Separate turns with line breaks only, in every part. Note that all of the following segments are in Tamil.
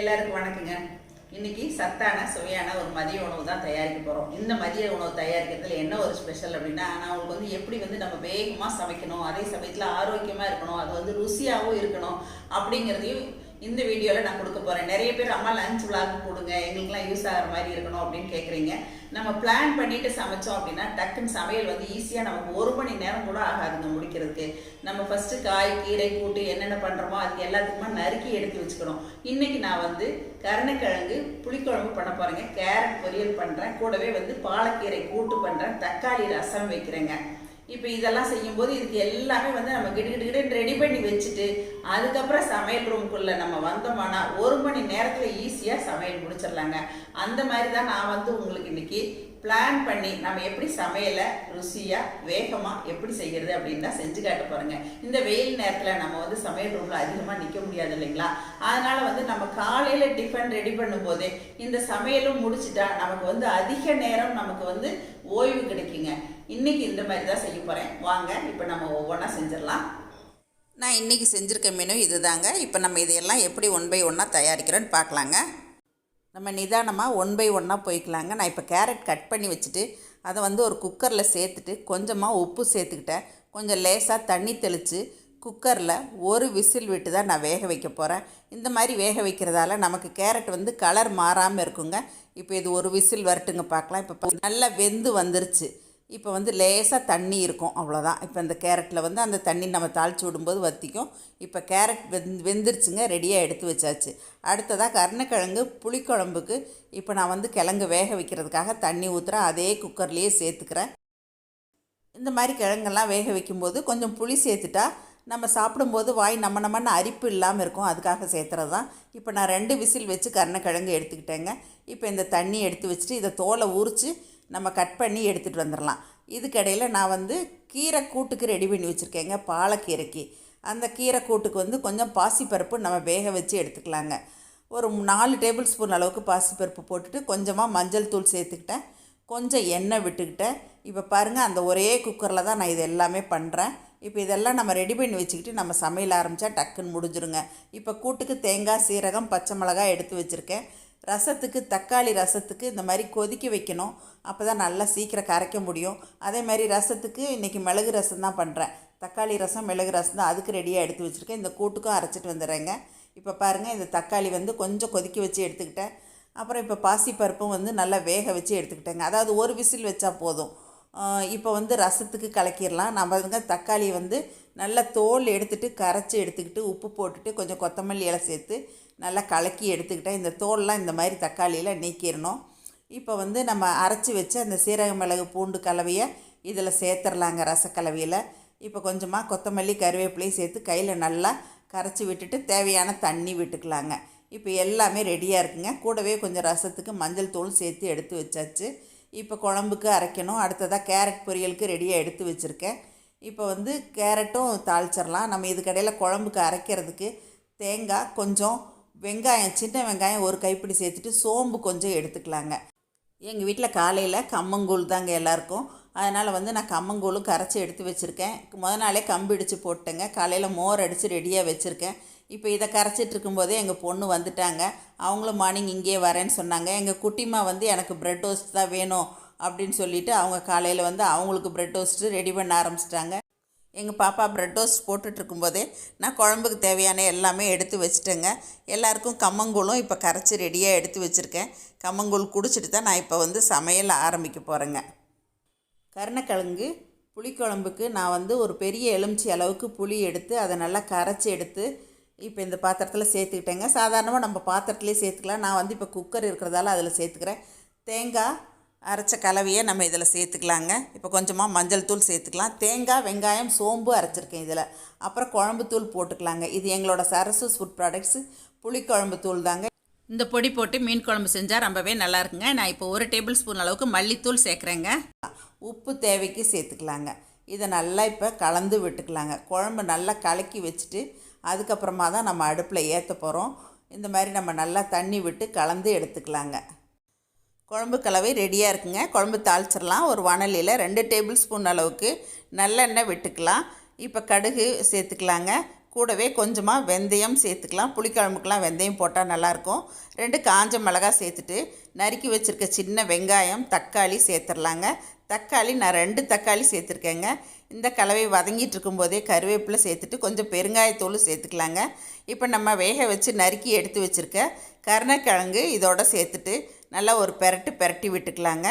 எல்லாருக்கும் வணக்கங்க. இன்னைக்கு சத்தான சுவையான ஒரு மதிய உணவு தான் தயாரிக்க போகிறோம் இந்த மதிய உணவு தயாரிக்கிறதுல என்ன ஒரு ஸ்பெஷல் அப்படின்னா நான் உங்களுக்கு வந்து எப்படி வந்து நம்ம வேகமாக சமைக்கணும் அதே சமயத்தில் ஆரோக்கியமாக இருக்கணும் அது வந்து ருசியாகவும் இருக்கணும் அப்படிங்கிறதையும் இந்த வீடியோவில் நான் கொடுக்க போகிறேன் நிறைய பேர் அம்மா லஞ்ச் விளாக் கொடுங்க எங்களுக்குலாம் யூஸ் ஆகிற மாதிரி இருக்கணும் அப்படின்னு கேட்குறீங்க நம்ம பிளான் பண்ணிட்டு சமைச்சோம் அப்படின்னா டக்குன்னு சமையல் வந்து ஈஸியாக நமக்கு ஒரு மணி நேரம் கூட ஆகாதுங்க முடிக்கிறதுக்கு. நம்ம ஃபஸ்ட்டு காய் கீரை கூட்டு என்னென்ன பண்ணுறோமோ அதுக்கு எல்லாத்துக்குமா நறுக்கி எடுத்து வச்சுக்கணும். இன்னைக்கு நான் வந்து கருணைக்கிழங்கு புளிக்குழம்பு பண்ண போகிறேங்க கேரட் பொரியல் பண்ணுறேன் கூடவே வந்து பாலக்கீரை கூட்டு பண்ணுறேன் தக்காளி ரசம் வைக்கிறேங்க. இப்போ இதெல்லாம் செய்யும்போது இதுக்கு எல்லாமே வந்து நம்ம கிடு ரெடி பண்ணி வச்சுட்டு அதுக்கப்புறம் சமையல் ரூம்குள்ளே நம்ம வந்தோம்னா ஒரு மணி நேரத்தில் ஈஸியாக சமையல் முடிச்சிடலாங்க. அந்த மாதிரி தான் நான் வந்து உங்களுக்கு இன்னைக்கு பிளான் பண்ணி நம்ம எப்படி சமையலை ருசியாக வேகமாக எப்படி செய்கிறது அப்படின்னு தான் செஞ்சு காட்ட பாருங்க இந்த வெயில் நேரத்தில் நம்ம வந்து சமையல் ரூமில் அதிகமாக நிற்க முடியாது இல்லைங்களா? அதனால் வந்து நம்ம காலையில் டிஃபன் ரெடி பண்ணும்போதே இந்த சமையலும் முடிச்சிட்டா நமக்கு வந்து அதிக நேரம் நமக்கு வந்து ஓய்வு கிடைக்குங்க. இன்றைக்கி இந்த மாதிரி தான் செய்ய போகிறேன் வாங்க இப்போ நம்ம ஒவ்வொன்றா செஞ்சிடலாம். நான் இன்றைக்கி செஞ்சுருக்க மெனு இதுதாங்க. இப்போ நம்ம இதையெல்லாம் எப்படி ஒன் பை ஒன்றா தயாரிக்கிறோன்னு பார்க்கலாங்க. நம்ம நிதானமாக ஒன் பை ஒன்னாக போய்க்கலாங்க. நான் இப்போ கேரட் கட் பண்ணி வச்சுட்டு அதை வந்து ஒரு குக்கரில் சேர்த்துட்டு கொஞ்சமாக உப்பு சேர்த்துக்கிட்டேன். கொஞ்சம் லேசாக தண்ணி தெளித்து குக்கரில் ஒரு விசில் விட்டு தான் நான் வேக வைக்க போகிறேன் இந்த மாதிரி வேக வைக்கிறதால நமக்கு கேரட் வந்து கலர் மாறாமல் இருக்குங்க. இப்போ இது ஒரு விசில் வரட்டுங்க பார்க்கலாம். இப்போ நல்லா வெந்து வந்துருச்சு. இப்போ வந்து லேசாக தண்ணி இருக்கும் அவ்வளோதான் இப்போ இந்த கேரட்டில் வந்து அந்த தண்ணி நம்ம தாளித்து விடும்போது வற்றிக்கும் இப்போ கேரட் வெந் வெந்துருச்சுங்க ரெடியாக எடுத்து வச்சாச்சு. அடுத்ததாக கருணக்கிழங்கு புளிக்குழம்புக்கு இப்போ நான் வந்து கிழங்கு வேக வைக்கிறதுக்காக தண்ணி ஊற்றுறேன் அதே குக்கர்லேயே சேர்த்துக்கிறேன். இந்த மாதிரி கிழங்கெல்லாம் வேக வைக்கும்போது கொஞ்சம் புளி சேர்த்துட்டா நம்ம சாப்பிடும்போது வாய் நம்ம நம்மன்னு அரிப்பு இல்லாமல் இருக்கும். அதுக்காக சேர்த்துறது தான் இப்போ நான் ரெண்டு விசில் வச்சு கருணக்கிழங்கு எடுத்துக்கிட்டேங்க. இப்போ இந்த தண்ணி எடுத்து வச்சுட்டு இதை தோலை உரித்து நம்ம கட் பண்ணி எடுத்துகிட்டு வந்துடலாம் இதுக்கிடையில் நான் வந்து கீரை கூட்டுக்கு ரெடி பண்ணி வச்சுருக்கேங்க பாலக்கீரைக்கு. அந்த கீரை கூட்டுக்கு வந்து கொஞ்சம் பாசிப்பருப்பு நம்ம வேக வச்சு எடுத்துக்கலாங்க. ஒரு நாலு டேபிள் ஸ்பூன் அளவுக்கு பாசிப்பருப்பு போட்டுட்டு கொஞ்சமாக மஞ்சள் தூள் சேர்த்துக்கிட்டேன். கொஞ்சம் எண்ணெய் விட்டுக்கிட்டேன். இப்போ பாருங்கள் அந்த ஒரே குக்கரில் தான் நான் இது எல்லாமே பண்ணுறேன் இப்போ இதெல்லாம் நம்ம ரெடி பண்ணி வச்சுக்கிட்டு நம்ம சமையல் ஆரம்பித்தா டக்குன்னு முடிஞ்சிருங்க. இப்போ கூட்டுக்கு தேங்காய் சீரகம் பச்சை மிளகாய் எடுத்து வச்சுருக்கேன். ரசத்துக்கு தக்காளி ரசத்துக்கு இந்த மாதிரி கொதிக்க வைக்கணும். அப்போ தான் நல்லா சீக்கிரம் கரைக்க முடியும். அதே மாதிரி ரசத்துக்கு இன்றைக்கி மிளகு ரசம் தான் பண்ணுறேன் தக்காளி ரசம் மிளகு ரசம் தான் அதுக்கு ரெடியாக எடுத்து வச்சுருக்கேன். இந்த கூட்டுக்கும் அரைச்சிட்டு வந்துடுறேங்க. இப்போ பாருங்கள் இந்த தக்காளி வந்து கொஞ்சம் கொதிக்க வச்சு எடுத்துக்கிட்டேன். அப்புறம் இப்போ பாசிப்பருப்பும் வந்து நல்லா வேக வச்சு எடுத்துக்கிட்டேங்க. அதாவது ஒரு விசில் வச்சா போதும். இப்போ வந்து ரசத்துக்கு கலக்கிடலாம். நம்ம வந்து தக்காளி வந்து நல்லா தோல் எடுத்துகிட்டு கரைச்சி எடுத்துக்கிட்டு உப்பு போட்டுட்டு கொஞ்சம் கொத்தமல்லி இலை சேர்த்து நல்லா கலக்கி எடுத்துக்கிட்டேன் இந்த தோல்லாம் இந்த மாதிரி தக்காளியில் நீக்கிடணும் இப்போ வந்து நம்ம அரைச்சி வச்சு அந்த சீரக மிளகு பூண்டு கலவையை இதில் சேர்த்துடலாங்க ரசக்கலவையில். இப்போ கொஞ்சமாக கொத்தமல்லி கருவேப்பிலையும் சேர்த்து கையில் நல்லா கரைச்சி விட்டுட்டு தேவையான தண்ணி விட்டுக்கலாங்க. இப்போ எல்லாமே ரெடியாக இருக்குங்க. கூடவே கொஞ்சம் ரசத்துக்கு மஞ்சள் தூள் சேர்த்து எடுத்து வச்சாச்சு. இப்போ குழம்புக்கு அரைக்கணும். அடுத்ததாக கேரட் பொரியலுக்கு ரெடியாக எடுத்து வச்சுருக்கேன். இப்போ வந்து கேரட்டும் தாளிச்சிடலாம் நம்ம இதுக்கடையில் குழம்புக்கு அரைக்கிறதுக்கு தேங்காய் கொஞ்சம் வெங்காயம் சின்ன வெங்காயம் ஒரு கைப்பிடி சேர்த்துட்டு சோம்பு கொஞ்சம் எடுத்துக்கலாங்க. எங்கள் வீட்டில் காலையில் கம்மங்கூழ் தாங்க எல்லாருக்கும். அதனால் வந்து நான் கம்மங்கூழும் கரைச்சி எடுத்து வச்சுருக்கேன். முத நாளே கம்பு இடித்து போட்டேங்க காலையில் மோர் அடித்து ரெடியாக வச்சுருக்கேன். இப்போ இதை கரைச்சிட்டு இருக்கும்போதே எங்கள் பொண்ணு வந்துட்டாங்க. அவங்களும் மார்னிங் இங்கேயே வரேன்னு சொன்னாங்க. எங்கள் குட்டிமா வந்து எனக்கு ப்ரெட் டோஸ்ட் தான் வேணும் அப்படின்னு சொல்லிவிட்டு அவங்க காலையில் வந்து அவங்களுக்கு ப்ரெட் டோஸ்ட்டு ரெடி பண்ண ஆரம்பிச்சிட்டாங்க. எங்கள் பாப்பா ப்ரெட் டோஸ்ட் போட்டுட்ருக்கும்போதே நான் குழம்புக்கு தேவையான எல்லாமே எடுத்து வச்சுட்டேங்க. எல்லாருக்கும் கம்மங்கூழும் இப்போ கரைச்சி ரெடியாக எடுத்து வச்சுருக்கேன். கம்மங்கூழ் குடிச்சிட்டு தான் நான் இப்போ வந்து சமையல் ஆரம்பிக்க போகிறேங்க கருணக்கிழங்கு புளிக்குழம்புக்கு நான் வந்து ஒரு பெரிய எலுமிச்சி அளவுக்கு புளி எடுத்து அதை நல்லா கரைச்சி எடுத்து இப்போ இந்த பாத்திரத்தில் சேர்த்துக்கிட்டேங்க. சாதாரணமாக நம்ம பாத்திரத்துலேயே சேர்த்துக்கலாம். நான் வந்து இப்போ குக்கர் இருக்கிறதால அதில் சேர்த்துக்கிறேன். தேங்காய் அரைச்ச கலவையை நம்ம இதில் சேர்த்துக்கலாங்க. இப்போ கொஞ்சமாக மஞ்சள் தூள் சேர்த்துக்கலாம். தேங்காய் வெங்காயம் சோம்பு அரைச்சிருக்கேன் இதில். அப்புறம் குழம்பு தூள் போட்டுக்கலாங்க. இது எங்களோட சரசஸ் ஃபுட் ப்ராடக்ட்ஸு. புளிக்குழம்பு தூள் தாங்க. இந்த பொடி போட்டு மீன் குழம்பு செஞ்சால் ரொம்பவே நல்லா இருக்குங்க. நான் இப்போ ஒரு டேபிள் ஸ்பூன் அளவுக்கு மல்லித்தூள் சேர்க்குறேங்க. உப்பு தேவைக்கு சேர்த்துக்கலாங்க. இதை நல்லா இப்போ கலந்து விட்டுக்கலாங்க. குழம்பு நல்லா கலக்கி வச்சுட்டு அதுக்கப்புறமா தான் நம்ம அடுப்பில் ஏற்ற போகிறோம். இந்த மாதிரி நம்ம நல்லா தண்ணி விட்டு கலந்து எடுத்துக்கலாங்க. குழம்பு கலவை ரெடியாக இருக்குங்க. குழம்பு தாளிச்சிடலாம். ஒரு வானலியில் ரெண்டு டேபிள் ஸ்பூன் அளவுக்கு நல்லெண்ணெய் விட்டுக்கலாம். இப்போ கடுகு சேர்த்துக்கலாங்க. கூடவே கொஞ்சமாக வெந்தயம் சேர்த்துக்கலாம். புளிக்குழம்புக்கெலாம் வெந்தயம் போட்டால் நல்லாயிருக்கும். ரெண்டு காஞ்ச மிளகாய் சேர்த்துட்டு நறுக்கி வச்சுருக்க சின்ன வெங்காயம் தக்காளி சேர்த்துடலாங்க. தக்காளி நான் ரெண்டு தக்காளி சேர்த்துருக்கேங்க. இந்த கலவை வதங்கிட்டு இருக்கும்போதே கருவேப்பிலை சேர்த்துட்டு கொஞ்சம் பெருங்காயத்தூள் சேர்த்துக்கலாங்க. இப்போ நம்ம வேக வச்சு நறுக்கி எடுத்து வச்சுருக்க கருணக்கிழங்கு இதோட சேர்த்துட்டு நல்லா ஒரு பெரட்டு பெரட்டி விட்டுக்கலாங்க.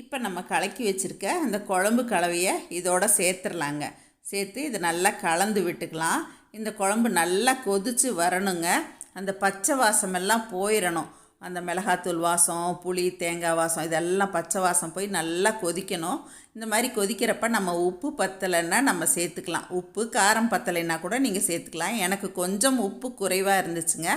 இப்போ நம்ம கலக்கி வச்சுருக்க அந்த குழம்பு கலவையை இதோட சேர்த்துடலாங்க சேர்த்து இதை நல்லா கலந்து விட்டுக்கலாம். இந்த குழம்பு நல்லா கொதித்து வரணுங்க. அந்த பச்சை வாசமெல்லாம் போயிடணும் அந்த மிளகாத்தூள் வாசம் புளி தேங்காய் வாசம் இதெல்லாம் பச்சை வாசம் போய் நல்லா கொதிக்கணும். இந்த மாதிரி கொதிக்கிறப்ப நம்ம உப்பு பத்தலைன்னா நம்ம சேர்த்துக்கலாம். உப்பு காரம் பத்தலைன்னா கூட நீங்கள் சேர்த்துக்கலாம். எனக்கு கொஞ்சம் உப்பு குறைவாக இருந்துச்சுங்க.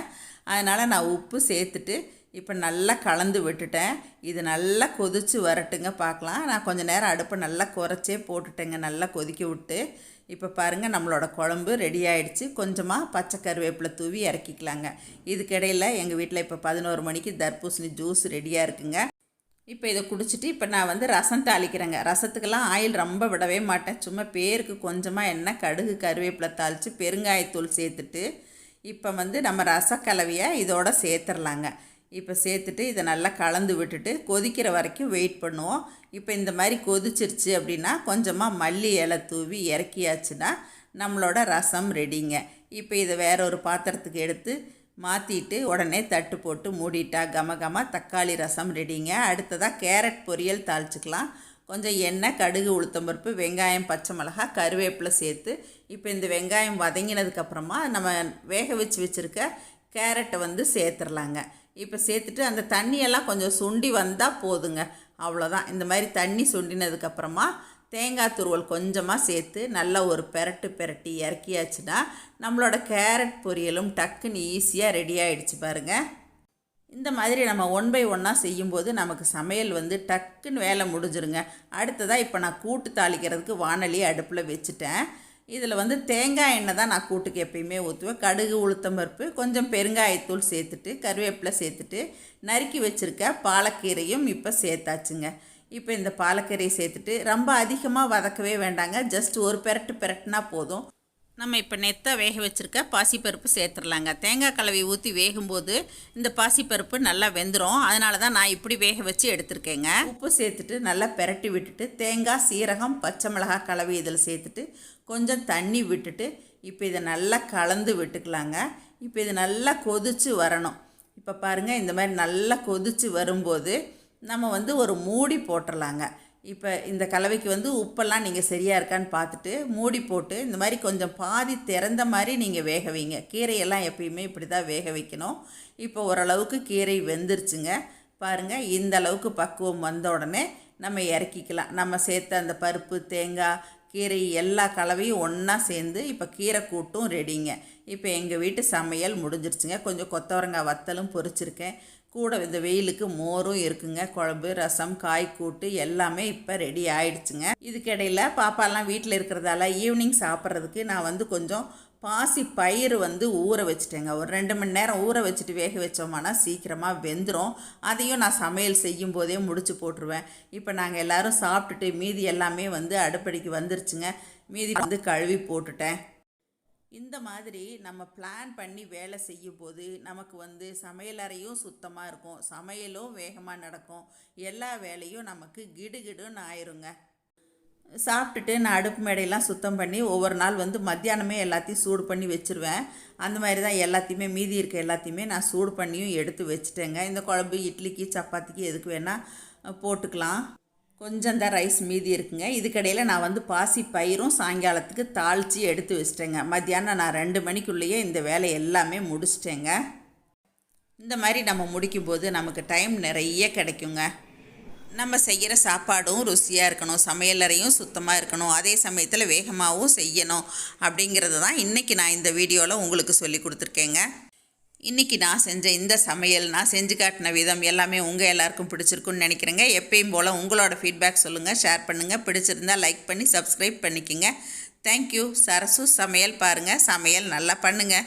அதனால் நான் உப்பு சேர்த்துட்டு இப்போ நல்லா கலந்து விட்டுட்டேன். இது நல்லா கொதித்து வரட்டுங்க பார்க்கலாம் நான் கொஞ்சம் நேரம் அடுப்பை நல்லா குறைச்சே போட்டுட்டேங்க நல்லா கொதிக்க விட்டு. இப்போ பாருங்கள் நம்மளோட குழம்பு ரெடி ஆகிடுச்சு கொஞ்சமாக பச்சை கருவேப்பிலை தூவி இறக்கிக்கலாங்க. இதுக்கிடையில் எங்கள் வீட்டில் இப்போ பதினோரு மணிக்கு தர்பூசணி ஜூஸ் ரெடியாக இருக்குங்க. இப்போ இதை குடிச்சிட்டு இப்போ நான் வந்து ரசம் தாளிக்கிறேங்க. ரசத்துக்கெல்லாம் ஆயில் ரொம்ப விடவே மாட்டேன். சும்மா பேருக்கு கொஞ்சமாக எண்ணெய் கடுகு கருவேப்பிலை தாளித்து பெருங்காயத்தூள் சேர்த்துட்டு இப்போ வந்து நம்ம ரசக்கலவையை இதோட சேர்த்துடலாங்க இப்போ சேர்த்துட்டு இதை நல்லா கலந்து விட்டுட்டு கொதிக்கிற வரைக்கும் வெயிட் பண்ணுவோம். இப்போ இந்த மாதிரி கொதிச்சிருச்சு அப்படின்னா கொஞ்சமாக மல்லி இலை தூவி இறக்கியாச்சுன்னா நம்மளோட ரசம் ரெடிங்க இப்போ இதை வேற ஒரு பாத்திரத்துக்கு எடுத்து மாற்றிட்டு உடனே தட்டு போட்டு மூடிட்டா கம கம தக்காளி ரசம் ரெடிங்க அடுத்ததாக கேரட் பொரியல் தாளிச்சிக்கலாம். கொஞ்சம் எண்ணெய் கடுகு உளுத்தம்பருப்பு வெங்காயம் பச்சை மிளகா கருவேப்பிலை சேர்த்து இப்போ இந்த வெங்காயம் வதங்கினதுக்கப்புறமா நம்ம வேக வச்சு வச்சுருக்க கேரட்டை வந்து சேர்த்துடலாங்க இப்போ சேர்த்துட்டு அந்த தண்ணியெல்லாம் கொஞ்சம் சுண்டி வந்தால் போதுங்க. அவ்வளோதான் இந்த மாதிரி தண்ணி சுண்டினதுக்கப்புறமா தேங்காய் துருவல் கொஞ்சமாக சேர்த்து நல்லா ஒரு பெரட்டு பெரட்டி இறக்கியாச்சுன்னா நம்மளோட கேரட் பொரியலும் டக்குன்னு ஈஸியாக ரெடி ஆகிடுச்சு பாருங்கள் இந்த மாதிரி நம்ம ஒன் பை ஒன்னாக செய்யும்போது நமக்கு சமையல் வந்து டக்குன்னு வேலை முடிஞ்சிருங்க. அடுத்ததாக இப்போ நான் கூட்டு தாளிக்கிறதுக்கு வானொலி அடுப்பில் வச்சுட்டேன். இதில் வந்து தேங்காய் எண்ணெய் தான் நான் கூட்டுக்கு எப்பயுமே ஊற்றுவேன். கடுகு உளுத்தம்பருப்பு கொஞ்சம் பெருங்காயத்தூள் சேர்த்துட்டு கருவேப்பிலை சேர்த்துட்டு நறுக்கி வச்சுருக்க பாலக்கீரையும் இப்போ சேர்த்தாச்சுங்க. இப்போ இந்த பாலக்கீரையை சேர்த்துட்டு ரொம்ப அதிகமாக வதக்கவே வேண்டாங்க. ஜஸ்ட் ஒரு பெரட்டு பெரட்டுனா போதும். நம்ம இப்போ நெத்தை வேக வச்சுருக்க பாசிப்பருப்பு சேர்த்துடலாங்க. தேங்காய் கலவை ஊற்றி வேகும்போது இந்த பாசிப்பருப்பு நல்லா வெந்துடும் அதனால தான் நான் இப்படி வேக வச்சு எடுத்திருக்கேங்க. உப்பு சேர்த்துட்டு நல்லா பெரட்டி விட்டுட்டு தேங்காய் சீரகம் பச்சை மிளகாய் கலவை இதில் சேர்த்துட்டு கொஞ்சம் தண்ணி விட்டுட்டு இப்போ இதை நல்லா கலந்து விட்டுக்கலாங்க. இப்போ இது நல்லா கொதித்து வரணும். இப்போ பாருங்கள் இந்த மாதிரி நல்லா கொதித்து வரும்போது நம்ம வந்து ஒரு மூடி போட்டுடலாங்க இப்போ இந்த கலவைக்கு வந்து உப்பெல்லாம் நீங்கள் சரியாக இருக்கான்னு பார்த்துட்டு மூடி போட்டு இந்த மாதிரி கொஞ்சம் பாதி திறந்த மாதிரி நீங்கள் வேக வைங்க. கீரையெல்லாம் எப்பயுமே இப்படி தான் வேக வைக்கணும். இப்போ ஓரளவுக்கு கீரை வெந்துருச்சுங்க. பாருங்கள் இந்த அளவுக்கு பக்குவம் வந்த உடனே நம்ம இறக்கிக்கலாம். நம்ம சேர்த்த அந்த பருப்பு தேங்காய் கீரை எல்லா கலவையும் ஒன்றா சேர்ந்து இப்போ கீரை கூட்டும் ரெடிங்க இப்போ எங்கள் வீட்டு சமையல் முடிஞ்சிருச்சுங்க. கொஞ்சம் கொத்தவரங்காய் வத்தலும் பொரிச்சிருக்கேன். கூட இந்த வெயிலுக்கு மோரும் இருக்குங்க. குழம்பு ரசம் காய் கூட்டு எல்லாமே இப்போ ரெடி ஆயிடுச்சுங்க. இதுக்கிடையில் பாப்பாலாம் வீட்டில் இருக்கிறதால ஈவினிங் சாப்பிட்றதுக்கு நான் வந்து கொஞ்சம் பாசி பயிறு வந்து ஊற வச்சுட்டேங்க. ஒரு ரெண்டு மணி நேரம் ஊற வச்சுட்டு வேக வச்சோம்னா சீக்கிரமாக வெந்துடும் அதையும் நான் சமையல் செய்யும் போதே முடிச்சு போட்டுருவேன். இப்போ நாங்கள் எல்லோரும் சாப்பிட்டுட்டு மீதி எல்லாமே வந்து அடுப்படிக்கு வந்துருச்சுங்க. மீதி வந்து கழுவி போட்டுட்டேன். இந்த மாதிரி நம்ம பிளான் பண்ணி வேலை செய்யும் போது நமக்கு வந்து சமையலறையும் சுத்தமாக இருக்கும். சமையலும் வேகமாக நடக்கும். எல்லா வேலையும் நமக்கு கிடுகிடுன்னு ஆயிருங்க. சாப்பிட்டுட்டு நான் அடுப்பு மேடையெல்லாம் சுத்தம் பண்ணி ஒவ்வொரு நாள் வந்து மத்தியானமே எல்லாத்தையும் சூடு பண்ணி வச்சுருவேன். அந்த மாதிரி தான் எல்லாத்தையுமே மீதி இருக்க எல்லாத்தையுமே நான் சூடு பண்ணியும் எடுத்து வச்சுட்டேங்க. இந்த குழம்பு இட்லிக்கு சப்பாத்திக்கு எதுக்கு வேணால் போட்டுக்கலாம். கொஞ்சம் தான் ரைஸ் மீதி இருக்குங்க. இதுக்கடையில் நான் வந்து பாசி பயிரும் சாயங்காலத்துக்கு தாளித்து எடுத்து வச்சிட்டேங்க. மத்தியானம் நான் ரெண்டு மணிக்குள்ளேயே இந்த வேலை எல்லாமே முடிச்சிட்டேங்க. இந்த மாதிரி நம்ம முடிக்கும்போது நமக்கு டைம் நிறைய கிடைக்குங்க. நம்ம செய்கிற சாப்பாடும் ருசியாக இருக்கணும் சமையலறையும் சுத்தமாக இருக்கணும் அதே சமயத்தில் வேகமாகவும் செய்யணும் அப்படிங்கிறது தான் இன்றைக்கி நான் இந்த வீடியோவில் உங்களுக்கு சொல்லி கொடுத்துருக்கேங்க. இன்றைக்கி நான் செஞ்ச இந்த சமையல் நான் செஞ்சு காட்டின விதம் எல்லாமே உங்கள் எல்லாருக்கும் பிடிச்சிருக்குன்னு நினைக்கிறேங்க. எப்பயும் போல் உங்களோட ஃபீட்பேக் சொல்லுங்கள் ஷேர் பண்ணுங்கள் பிடிச்சிருந்தால் லைக் பண்ணி சப்ஸ்கிரைப் பண்ணிக்கோங்க. தேங்க்யூ சரசு சமையல் பாருங்கள் சமையல் நல்லா பண்ணுங்கள்